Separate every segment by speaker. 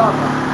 Speaker 1: যাও না।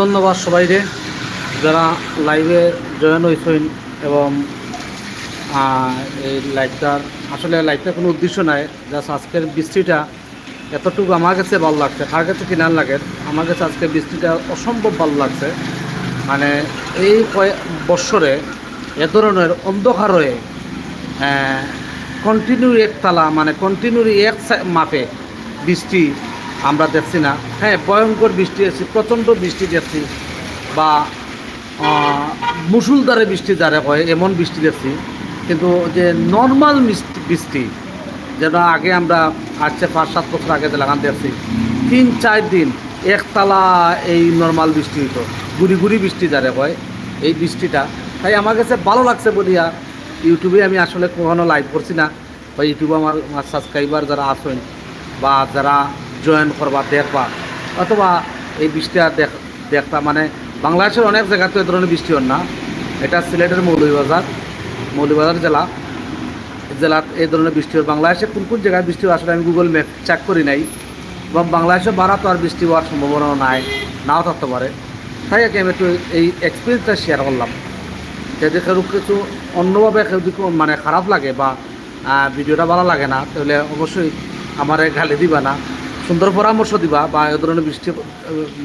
Speaker 1: ধন্যবাদ সবাইরে যারা লাইভে জয়েন হয়েছেন এবং এই লাইভটার আসলে লাইভটার কোনো উদ্দেশ্য নাই জাস্ট আজকের বৃষ্টিটা এতটুকু আমার কাছে ভালো লাগছে। কার কাছে কিনার লাগে? আমার কাছে আজকে বৃষ্টিটা অসম্ভব ভালো লাগছে। মানে এই কয়েক বৎসরে এ ধরনের অন্ধকার হয়ে কন্টিনিউ একতলা মানে কন্টিনিউ এক মাপে বৃষ্টি আমরা দেখছি না। হ্যাঁ ভয়ঙ্কর বৃষ্টি আছে প্রচণ্ড বৃষ্টি দেখছি বা আহ, মুসুলধারে বৃষ্টি যারা হয় এমন বৃষ্টি দেখছি। কিন্তু যে নর্মাল বৃষ্টি যেটা আগে আমরা আসছে পাঁচ সাত বছর আগে লাগান দেখছি তিন চার দিন একতলা এই নর্মাল বৃষ্টি হইতো গুড়ি গুড়ি বৃষ্টি যারা হয় এই বৃষ্টিটা। তাই আমার কাছে ভালো লাগছে বলিয়া ইউটিউবে আমি আসলে কখনো লাইভ করছি না। বা ইউটিউবে আমার আমার সাবস্ক্রাইবার যারা আছেন বা যারা জয়েন করবা, দেখবা। অথবা এই বৃষ্টিটা দেখ দেখবা। মানে বাংলাদেশের অনেক জায়গাতে এ ধরনের বৃষ্টি হন না। এটা সিলেটের মৌলভীবাজার মৌলভীবাজার জেলা। জেলাত এই ধরনের বৃষ্টি হয়। বাংলাদেশে কোন কোন জায়গায় বৃষ্টি হয় আসলে আমি গুগল ম্যাপ চেক করি নাই। এবং বাংলাদেশে তো আর বৃষ্টি হওয়ার সম্ভাবনা নাই, নাও থাকতে পারে। তাই আর আমি একটু এই এক্সপিরিয়েন্সটা শেয়ার করলাম। যদি কেউ কিছু অন্যভাবে যদি মানে খারাপ লাগে বা ভিডিওটা ভালো লাগে না, তাহলে অবশ্যই আমারে গালি দিবা না। সুন্দর পরামর্শ দিবা বা এ ধরনের বৃষ্টি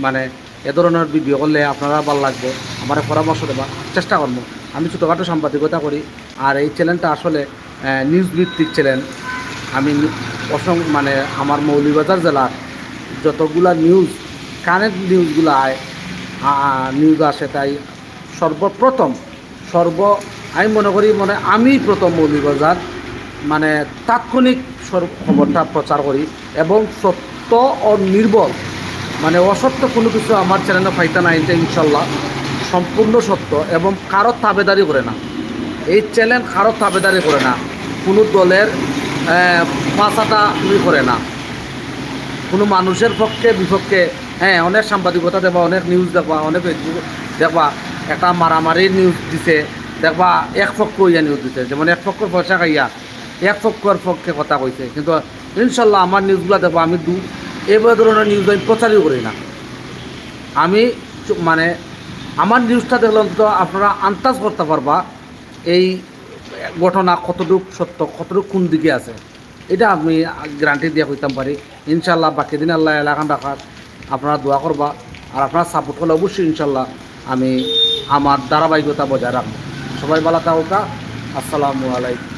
Speaker 1: মানে এ ধরনের ভিডিও করলে আপনারা ভালো লাগবে। আমার পরামর্শ দেবা, চেষ্টা করব। আমি ছোটোখাটো সাংবাদিকতা করি, আর এই চ্যানেলটা আসলে নিউজ ভিত্তিক চ্যানেল আমি অসং মানে আমার মৌলিবাজার জেলার যতগুলা নিউজ কানেক্ট নিউজগুলো আয় নিউজ আসে তাই সর্বপ্রথম, সর্ব, আমি মনে করি মানে আমি প্রথম মৌলভীবাজার মানে তাৎক্ষণিক সর- খবরটা প্রচার করি এবং সত্য ও নির্ভর মানে অসত্য কোনো কিছু আমার চ্যানেলে পাইতে নাই এটা ইনশাল্লাহ, সম্পূর্ণ সত্য এবং কারও তাবেদারি করে না। এই চ্যানেল কারও তাবেদারি করে না। কোনো দলের পাশাটা করে না। কোনো মানুষের পক্ষে, বিপক্ষে হ্যাঁ অনেক সাংবাদিকতা দেখবা, অনেক নিউজ দেখবা, অনেক দেখবা, একটা মারামারির নিউজ দিছে, দেখবা, এক পক্ষ ইয়া নিউজ দিছে, যেমন এক পক্ষ পয়সা খাইয়া এক পক্ষর পক্ষে কথা কইছে। কিন্তু ইনশাল্লাহ আমার নিউজগুলো দেখবা আমি দু এবার ধরনের নিউজ আমি প্রচারই করি না। আমি মানে আমার নিউজটা দেখলে অন্তত আপনারা আন্দাজ করতে পারবা এই ঘটনা কতটুক সত্য, কতটুক কোন দিকে আছে। এটা আমি গ্যারান্টি দিয়ে কইতাম পারি। ইনশাল্লাহ বাকি দিন আল্লাহ এলাকান রাখার আপনারা দোয়া করবা। আর আপনারা সাপোর্ট করলে অবশ্যই ইনশাল্লাহ আমি আমার ধারাবাহিকতা বজায় রাখব। সবাই ভালো থাকুকা আসসালামু আলাইকুম।